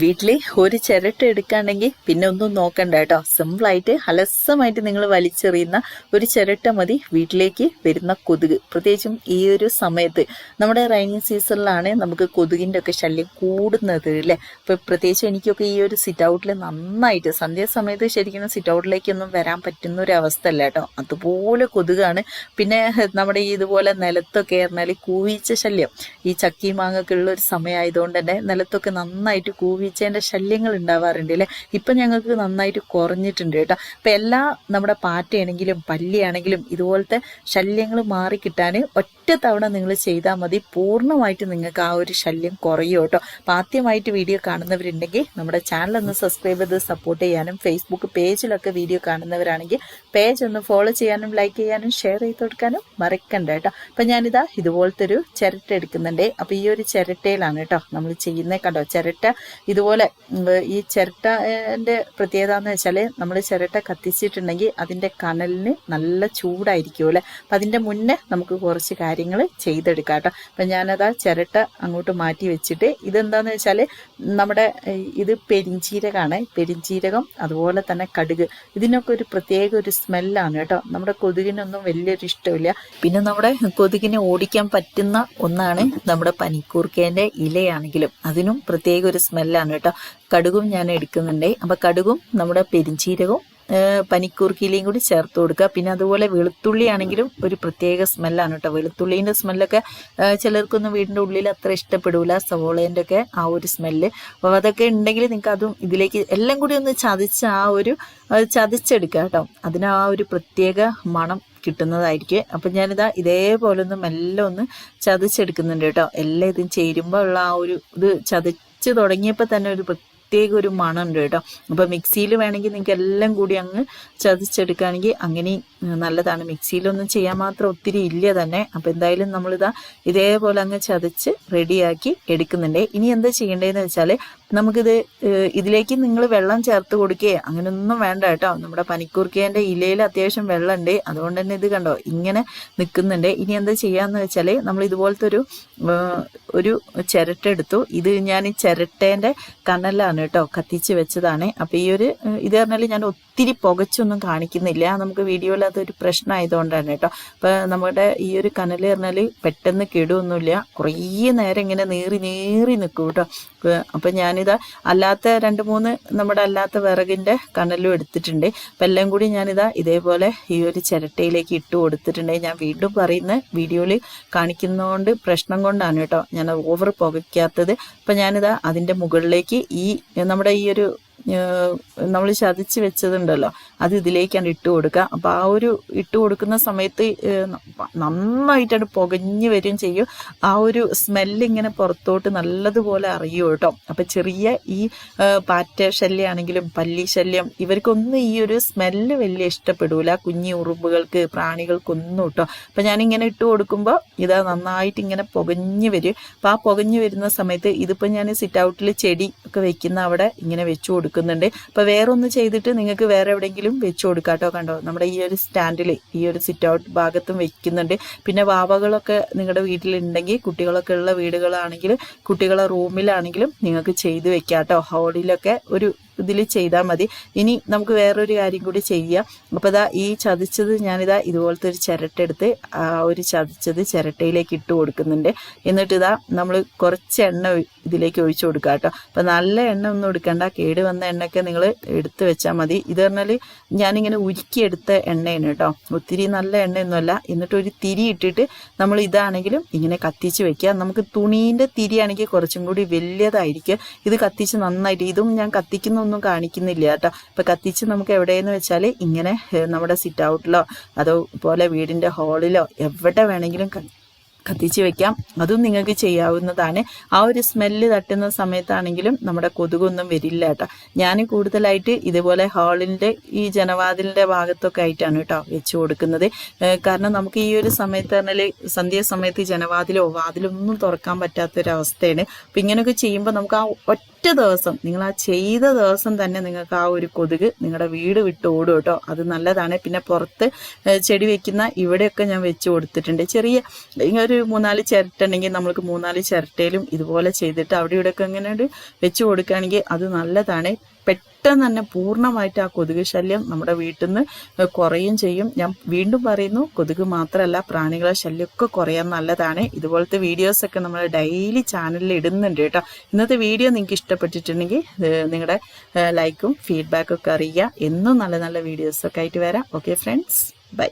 വീട്ടിൽ ഒരു ചിരട്ട എടുക്കുകയാണെങ്കിൽ പിന്നെ ഒന്നും നോക്കണ്ട കേട്ടോ. സിമ്പിളായിട്ട് അലസമായിട്ട് നിങ്ങൾ വലിച്ചെറിയുന്ന ഒരു ചിരട്ട മതി. വീട്ടിലേക്ക് വരുന്ന കൊതുക്. പ്രത്യേകിച്ചും ഈ ഒരു സമയത്ത് നമ്മുടെ റൈനിങ് സീസണിലാണ് നമുക്ക് കൊതുകിന്റെ ഒക്കെ ശല്യം കൂടുന്നത് അല്ലേ? അപ്പോൾ പ്രത്യേകിച്ച് എനിക്കൊക്കെ ഈ ഒരു സിറ്റ് ഔട്ടിൽ നന്നായിട്ട് സന്ധ്യാസമയത്ത് ശരിക്കും സിറ്റ് ഔട്ടിലേക്കൊന്നും വരാൻ പറ്റുന്ന ഒരു അവസ്ഥ അല്ല കേട്ടോ. അതുപോലെ കൊതുകാണ്. പിന്നെ നമ്മുടെ ഇതുപോലെ നിലത്തൊക്കെ പറഞ്ഞാൽ കൂവിച്ച ശല്യം. ഈ ചക്കി മാങ്ങൊക്കെ ഉള്ള ഒരു സമയമായതുകൊണ്ട് തന്നെ നിലത്തൊക്കെ നന്നായിട്ട് കൂവിച്ചതിന്റെ ശല്യങ്ങൾ ഉണ്ടാവാറുണ്ട് അല്ലേ? ഇപ്പം ഞങ്ങൾക്ക് നന്നായിട്ട് കുറഞ്ഞിട്ടുണ്ട് കേട്ടോ. അപ്പം എല്ലാ നമ്മുടെ പാറ്റയാണെങ്കിലും പല്ലിയാണെങ്കിലും ഇതുപോലത്തെ ശല്യങ്ങൾ മാറി കിട്ടാൻ ഒറ്റ തവണ നിങ്ങൾ ചെയ്താൽ മതി. പൂർണമായിട്ട് നിങ്ങൾക്ക് ആ ഒരു ശല്യം കുറയും കേട്ടോ. അപ്പം ആദ്യമായിട്ട് വീഡിയോ കാണുന്നവരുണ്ടെങ്കിൽ നമ്മുടെ ചാനൽ ഒന്ന് സബ്സ്ക്രൈബ് ചെയ്ത് സപ്പോർട്ട് ചെയ്യാനും ഫേസ്ബുക്ക് പേജിലൊക്കെ വീഡിയോ കാണുന്നവരാണെങ്കിൽ പേജ് ഒന്ന് ഫോളോ ചെയ്യാനും ലൈക്ക് ചെയ്യാനും ഷെയർ ചെയ്ത് കൊടുക്കാനും മറക്കണ്ട കേട്ടോ. അപ്പം ഞാനിതാ ഇതുപോലത്തെ ഒരു ചിരട്ട എടുക്കുന്നുണ്ട്. അപ്പം ഈ ഒരു ചിരട്ടയിലാണ് കേട്ടോ നമ്മൾ ചെയ്യുന്നത്. കണ്ടോ? ചിരട്ട ഇതുപോലെ ഈ ചിരട്ടന്റെ പ്രത്യേകത എന്ന് വെച്ചാൽ നമ്മൾ ചിരട്ട കത്തിച്ചിട്ടുണ്ടെങ്കിൽ അതിന്റെ കനലിന് നല്ല ചൂടായിരിക്കും അല്ലേ? അപ്പം അതിന്റെ മുന്നേ നമുക്ക് കുറച്ച് കാര്യങ്ങൾ ചെയ്തെടുക്കാം കേട്ടോ. അപ്പം ഞാനത് ആ ചിരട്ട അങ്ങോട്ട് മാറ്റി വെച്ചിട്ട് ഇതെന്താന്ന് വെച്ചാൽ നമ്മുടെ ഇത് പെരിഞ്ചീരകമാണ് പെരിഞ്ചീരകം അതുപോലെ തന്നെ കടുക്. ഇതിനൊക്കെ ഒരു പ്രത്യേക ഒരു സ്മെല്ലാണ് കേട്ടോ. നമ്മുടെ കൊതുകിനൊന്നും വലിയൊരു ഇഷ്ടമില്ല. പിന്നെ നമ്മുടെ കൊതുകിനെ ഓടിക്കാൻ പറ്റുന്ന ഒന്നാണ് നമ്മുടെ പനിക്കൂർക്കേന്റെ ഇലയാണെങ്കിലും. അതിനും പ്രത്യേക ഒരു സ്മെല്ലാണ്. കേട്ടോ. കടുകും ഞാൻ എടുക്കുന്നുണ്ട്. അപ്പം കടുകും നമ്മുടെ പെരിഞ്ചീരകവും ഏഹ് പനിക്കൂർക്കിലയും കൂടി ചേർത്ത് കൊടുക്കുക. പിന്നെ അതുപോലെ വെളുത്തുള്ളി ആണെങ്കിലും ഒരു പ്രത്യേക സ്മെല്ലാണ് കേട്ടോ. വെളുത്തുള്ളീന്റെ സ്മെല്ലൊക്കെ ചിലർക്കൊന്നും വീടിന്റെ ഉള്ളിൽ അത്ര ഇഷ്ടപ്പെടില്ല സവോളേന്റെ ഒക്കെ ആ ഒരു സ്മെല്ല് അപ്പോൾ അതൊക്കെ ഉണ്ടെങ്കിൽ നിങ്ങൾക്ക് അതും ഇതിലേക്ക് എല്ലാം കൂടി ഒന്ന് ചതിച്ച് ആ ഒരു ചതിച്ചെടുക്കുക കേട്ടോ. അതിന് ആ ഒരു പ്രത്യേക മണം കിട്ടുന്നതായിരിക്കും. അപ്പം ഞാനിതാ ഇതേപോലെ ഒന്ന് മെല്ലെ ഒന്ന് ചതച്ചെടുക്കുന്നുണ്ട് കേട്ടോ. എല്ലാം ഇതും ചേരുമ്പോൾ ഉള്ള ആ ഒരു ഇത് ചതച്ച് തുടങ്ങിയപ്പോൾ തന്നെ ഒരു പ്രത്യേക ഒരു മണമുണ്ട് കേട്ടോ. അപ്പോൾ മിക്സിയിൽ വേണമെങ്കിൽ നിങ്ങൾക്ക് എല്ലാം കൂടി അങ്ങ് ചതച്ചെടുക്കുകയാണെങ്കിൽ അങ്ങനെ നല്ലതാണ്. മിക്സിയിലൊന്നും ചെയ്യാൻ മാത്രം ഒത്തിരി ഇല്ല തന്നെ. അപ്പോൾ എന്തായാലും നമ്മളിതാ ഇതേപോലെ അങ്ങ് ചതച്ച് റെഡിയാക്കി എടുക്കുന്നുണ്ട്. ഇനി എന്താ ചെയ്യേണ്ടതെന്ന് വെച്ചാൽ നമുക്കിത് ഇതിലേക്ക് നിങ്ങൾ വെള്ളം ചേർത്ത് കൊടുക്കേ. അങ്ങനെയൊന്നും വേണ്ട കേട്ടോ. നമ്മുടെ പനിക്കൂർക്കേന്റെ ഇലയിൽ അത്യാവശ്യം വെള്ളമുണ്ട് അതുകൊണ്ട് തന്നെ ഇത് കണ്ടോ ഇങ്ങനെ നിൽക്കുന്നുണ്ട് ഇനി എന്താ ചെയ്യാന്ന് വെച്ചാൽ നമ്മൾ ഇതുപോലത്തെ ഒരു ഒരു ചിരട്ട എടുത്തു. ഇത് ഞാൻ ഈ ചിരട്ടേന്റെ കനലാണ് കേട്ടോ കത്തിച്ച് വെച്ചതാണ്. അപ്പോൾ ഈ ഒരു ഇത് പറഞ്ഞാൽ ഞാൻ ഒത്തിരി പുകച്ചൊന്നും കാണിക്കുന്നില്ല. നമുക്ക് വീഡിയോയിൽ അതൊരു പ്രശ്നമായതുകൊണ്ടാണ് കേട്ടോ. അപ്പോൾ നമ്മുടെ ഈ ഒരു കനൽ പറഞ്ഞാൽ പെട്ടെന്ന് കെടുവൊന്നുമില്ല. കുറേ നേരം ഇങ്ങനെ നീറി നീറി നിൽക്കും കേട്ടോ. അപ്പം ഞാനിതാ അല്ലാത്ത രണ്ട് മൂന്ന് നമ്മുടെ അല്ലാത്ത വിറകിന്റെ കണലും എടുത്തിട്ടുണ്ട്. അപ്പം എല്ലാം കൂടി ഞാനിതാ ഇതേപോലെ ഈ ഒരു ചിരട്ടയിലേക്ക് ഇട്ട് കൊടുത്തിട്ടുണ്ട്. ഞാൻ വീണ്ടും പറയുന്ന വീഡിയോയിൽ കാണിക്കുന്നതുകൊണ്ട് പ്രശ്നം കൊണ്ടാണ് കേട്ടോ ഞാൻ ഓവർ പുകയ്ക്കാത്തത്. അപ്പം ഞാനിതാ അതിന്റെ മുകളിലേക്ക് ഈ നമ്മുടെ ഈ ഒരു നമ്മൾ ചതച്ച് വെച്ചതുണ്ടല്ലോ. അത് ഇതിലേക്കാണ് ഇട്ട് കൊടുക്കുക. അപ്പോൾ ആ ഒരു ഇട്ട് കൊടുക്കുന്ന സമയത്ത് നന്നായിട്ടത് പുകഞ്ഞു വരികയും ചെയ്യും. ആ ഒരു സ്മെല്ല് ഇങ്ങനെ പുറത്തോട്ട് നല്ലതുപോലെ അറിയും കേട്ടോ. അപ്പം ചെറിയ ഈ പാറ്റ ശല്യമാണെങ്കിലും പല്ലി ശല്യം ഇവർക്കൊന്നും ഈ ഒരു സ്മെല്ല് വലിയ ഇഷ്ടപ്പെടൂല. കുഞ്ഞി ഉറുമ്പുകൾക്ക് പ്രാണികൾക്കൊന്നും കേട്ടോ. അപ്പം ഞാനിങ്ങനെ ഇട്ട് കൊടുക്കുമ്പോൾ ഇതാ നന്നായിട്ട് ഇങ്ങനെ പുകഞ്ഞു വരും. അപ്പം ആ പുകഞ്ഞു വരുന്ന സമയത്ത് ഇതിപ്പോൾ ഞാൻ സിറ്റ് ഔട്ടിൽ ചെടി ഒക്കെ വെക്കുന്ന അവിടെ ഇങ്ങനെ വെച്ച് കൊടുക്കുന്നുണ്ട് അപ്പോൾ വേറെ ഒന്ന് ചെയ്തിട്ട് നിങ്ങൾക്ക് വേറെ എവിടെയെങ്കിലും വെച്ച് കൊടുക്കാം കേട്ടോ കണ്ടോ? നമ്മുടെ ഈ ഒരു സ്റ്റാൻഡിൽ ഈ ഒരു സിറ്റ് ഔട്ട് ഭാഗത്തും വെക്കുന്നുണ്ട്. പിന്നെ വാവകളൊക്കെ നിങ്ങളുടെ വീട്ടിലുണ്ടെങ്കിൽ കുട്ടികളൊക്കെ ഉള്ള വീടുകളാണെങ്കിൽ കുട്ടികളെ റൂമിലാണെങ്കിലും നിങ്ങൾക്ക് ചെയ്ത് വെക്കാം കേട്ടോ ഹോളിലൊക്കെ ഒരു ഇതിൽ ചെയ്താൽ മതി. ഇനി നമുക്ക് വേറൊരു കാര്യം കൂടി ചെയ്യാം. അപ്പോൾ ഇതാ ഈ ചതിച്ചത് ഞാനിതാ ഇതുപോലത്തെ ഒരു ചിരട്ട എടുത്ത് ആ ഒരു ചതിച്ചത് ചിരട്ടയിലേക്ക് ഇട്ട് കൊടുക്കുന്നുണ്ട്. എന്നിട്ട് ഇതാ നമ്മൾ കുറച്ച് എണ്ണ ഇതിലേക്ക് ഒഴിച്ചു കൊടുക്കുക കേട്ടോ. അപ്പം നല്ല എണ്ണ ഒന്നും എടുക്കണ്ട. കേട് വന്ന എണ്ണയൊക്കെ നിങ്ങൾ എടുത്ത് വെച്ചാൽ മതി. ഇത് പറഞ്ഞാൽ ഞാനിങ്ങനെ ഉരുക്കിയെടുത്ത എണ്ണയാണ് കേട്ടോ. ഒത്തിരി നല്ല എണ്ണയൊന്നുമല്ല. എന്നിട്ട് ഒരു തിരി ഇട്ടിട്ട് നമ്മൾ ഇതാണെങ്കിലും ഇങ്ങനെ കത്തിച്ച് വെക്കുക. നമുക്ക് തുണീന്റെ തിരിയാണെങ്കിൽ കുറച്ചും കൂടി വലിയതായിരിക്കും. ഇത് കത്തിച്ച് നന്നായിട്ട് ഇതും ഞാൻ കത്തിക്കുന്നൊന്നും കാണിക്കുന്നില്ല കേട്ടോ. ഇപ്പം കത്തിച്ച് നമുക്ക് എവിടെയെന്ന് വെച്ചാൽ ഇങ്ങനെ നമ്മുടെ സിറ്റ് ഔട്ടിലോ അതുപോലെ വീടിന്റെ ഹാളിലോ എവിടെ വേണമെങ്കിലും കത്തിച്ച് വെക്കാം. അതും നിങ്ങൾക്ക് ചെയ്യാവുന്നതാണ്. ആ ഒരു സ്മെല്ല് തട്ടുന്ന സമയത്താണെങ്കിലും നമ്മുടെ കൊതുകൊന്നും വരില്ല കേട്ടോ. ഞാൻ കൂടുതലായിട്ട് ഇതുപോലെ ഹാളിന്റെ ഈ ജനവാതിലിന്റെ ഭാഗത്തൊക്കെ ആയിട്ടാണ് കേട്ടോ വെച്ച് കൊടുക്കുന്നത്. കാരണം നമുക്ക് ഈ ഒരു സമയത്ത് പറഞ്ഞാൽ സന്ധ്യ സമയത്ത് ജനവാതിലോ വാതിലൊന്നും തുറക്കാൻ പറ്റാത്തൊരവസ്ഥയാണ്. അപ്പം ഇങ്ങനെയൊക്കെ ചെയ്യുമ്പോൾ നമുക്ക് ആ ഒറ്റ ദിവസം നിങ്ങൾ ആ ചെയ്ത ദിവസം തന്നെ നിങ്ങൾക്ക് ആ ഒരു കൊതുക് നിങ്ങളുടെ വീട് വിട്ട് ഓടും കേട്ടോ. അത് നല്ലതാണ്. പിന്നെ പുറത്ത് ചെടി വെക്കുന്ന ഇവിടെയൊക്കെ ഞാൻ വെച്ച് കൊടുത്തിട്ടുണ്ട്. ചെറിയ ഒരു മൂന്നാൽ ചിരട്ട ഉണ്ടെങ്കിൽ നമ്മൾക്ക് മൂന്നാൽ ചിരട്ടയിലും ഇതുപോലെ ചെയ്തിട്ട് അവിടെ ഇവിടെയൊക്കെ ഇങ്ങനെ വെച്ച് കൊടുക്കുകയാണെങ്കിൽ അത് നല്ലതാണ്. പെട്ടെന്ന് തന്നെ പൂർണമായിട്ട് ആ കൊതുക് ശല്യം നമ്മുടെ വീട്ടിൽ നിന്ന് കുറയും ചെയ്യും. ഞാൻ വീണ്ടും പറയുന്നു കൊതുക് മാത്രമല്ല പ്രാണികളെ ശല്യമൊക്കെ കുറയാൻ നല്ലതാണ്. ഇതുപോലത്തെ വീഡിയോസൊക്കെ നമ്മൾ ഡെയിലി ചാനലിൽ ഇടുന്നുണ്ട് കേട്ടോ. ഇന്നത്തെ വീഡിയോ നിങ്ങൾക്ക് ഇഷ്ടപ്പെട്ടിട്ടുണ്ടെങ്കിൽ നിങ്ങളുടെ ലൈക്കും ഫീഡ്ബാക്കും ഒക്കെ അറിയുക. എന്നും നല്ല നല്ല വീഡിയോസൊക്കെ ആയിട്ട് വരാം. Okay friends bye